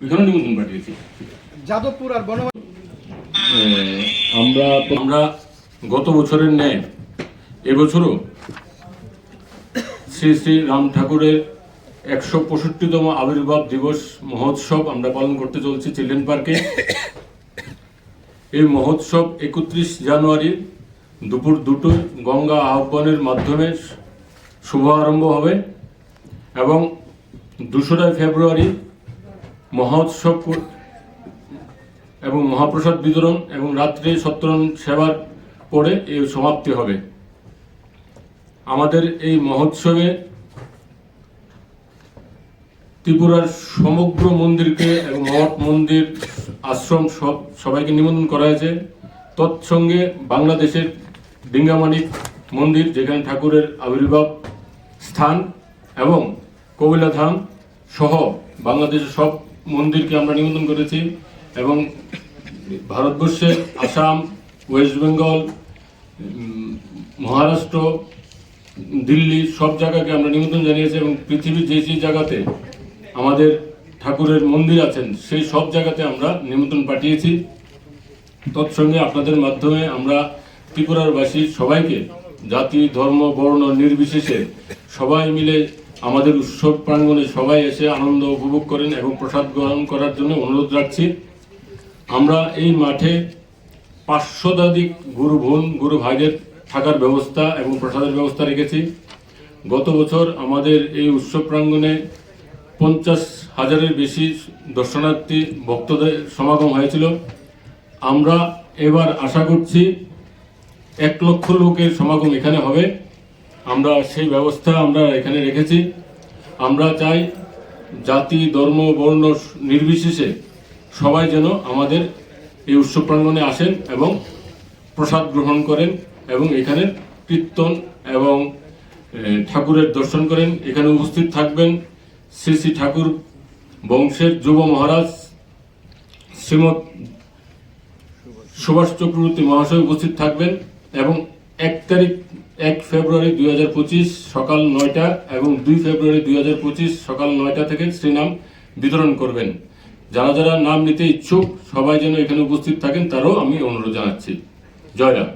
ওইখানে নিমন্ত্রণ পাঠিয়েছি যাদবপুর আর বনমালী আমরা আমরা গত বছরের ন্যায় এবছরও শ্রী শ্রী রাম ঠাকুরের একশো পঁয়ষট্টিতম আবির্ভাব দিবস মহোৎসব আমরা পালন করতে চলছি চিলড্রেন পার্কে। এই মহোৎসব একত্রিশ জানুয়ারি দুপুর দুটো গঙ্গা আহ্বানের মাধ্যমে শুভ আরম্ভ হবে এবং দোসরা ফেব্রুয়ারি মহোৎসব এবং মহাপ্রসাদ বিতরণ এবং রাত্রে সত্যরণ সেবার পরে এই সমাপ্তি হবে। আমাদের এই মহোৎসবে ত্রিপুরার সমগ্র মন্দিরকে এবং মঠ মন্দির, আশ্রম সব সবাইকে নিমন্ত্রণ করা হয়েছে। তৎসঙ্গে বাংলাদেশের ডিঙ্গামানিক মন্দির, যেখানে ঠাকুরের আবির্ভাব স্থান এবং কবিলাধাম সহ বাংলাদেশের সব মন্দিরকে আমরা নিমন্ত্রণ করেছি এবং ভারতবর্ষের আসাম, ওয়েস্ট বেঙ্গল মহারাষ্ট্র, দিল্লি সব জায়গাকে আমরা নিমন্ত্রণ জানিয়েছি এবং পৃথিবীর যে যে জায়গাতে আমাদের ঠাকুরের মন্দির আছেন, সেই সব জায়গাতে আমরা নিমন্ত্রণ পাঠিয়েছি। তৎসঙ্গে আপনাদের মাধ্যমে আমরা ত্রিপুরার বাসী সবাইকে জাতি, ধর্ম, বর্ণ নির্বিশেষে সবাই মিলে আমাদের উৎসব প্রাঙ্গণে সবাই এসে আনন্দ উপভোগ করেন এবং প্রসাদ গ্রহণ করার জন্য অনুরোধ রাখছি। আমরা এই মাঠে পাঁচশোধাধিক গুরু বোন, গুরু ভাইদের থাকার ব্যবস্থা এবং প্রসাদের ব্যবস্থা রেখেছি। গত বছর আমাদের এই উৎসব প্রাঙ্গণে পঞ্চাশ হাজারের বেশি দর্শনার্থী ভক্তদের সমাগম হয়েছিল। আমরা এবার আশা করছি এক লক্ষ লোকের সমাগম এখানে হবে। আমরা সেই ব্যবস্থা আমরা এখানে রেখেছি। আমরা চাই জাতি, ধর্ম, বর্ণ নির্বিশেষে সবাই যেন আমাদের এই উৎসব প্রাঙ্গণে আসেন এবং প্রসাদ গ্রহণ করেন এবং এখানে কীর্তন এবং ঠাকুরের দর্শন করেন। এখানে উপস্থিত থাকবেন শ্রী শ্রী ঠাকুর বংশের যুব মহারাজ শ্রীমৎ সুভাষ চক্রবর্তী মহাশয় উপস্থিত থাকবেন এবং এক তারিখ এক ফেব্রুয়ারি দুই হাজার পঁচিশ সকাল নয়টা এবং দুই ফেব্রুয়ারি দুই হাজার পঁচিশ সকাল নয়টা থেকে শ্রীনাম বিতরণ করবেন। যারা যারা নাম নিতে ইচ্ছুক, সবাই যেন এখানে উপস্থিত থাকেন, তারও আমি অনুরোধ জানাচ্ছি। জয়রাম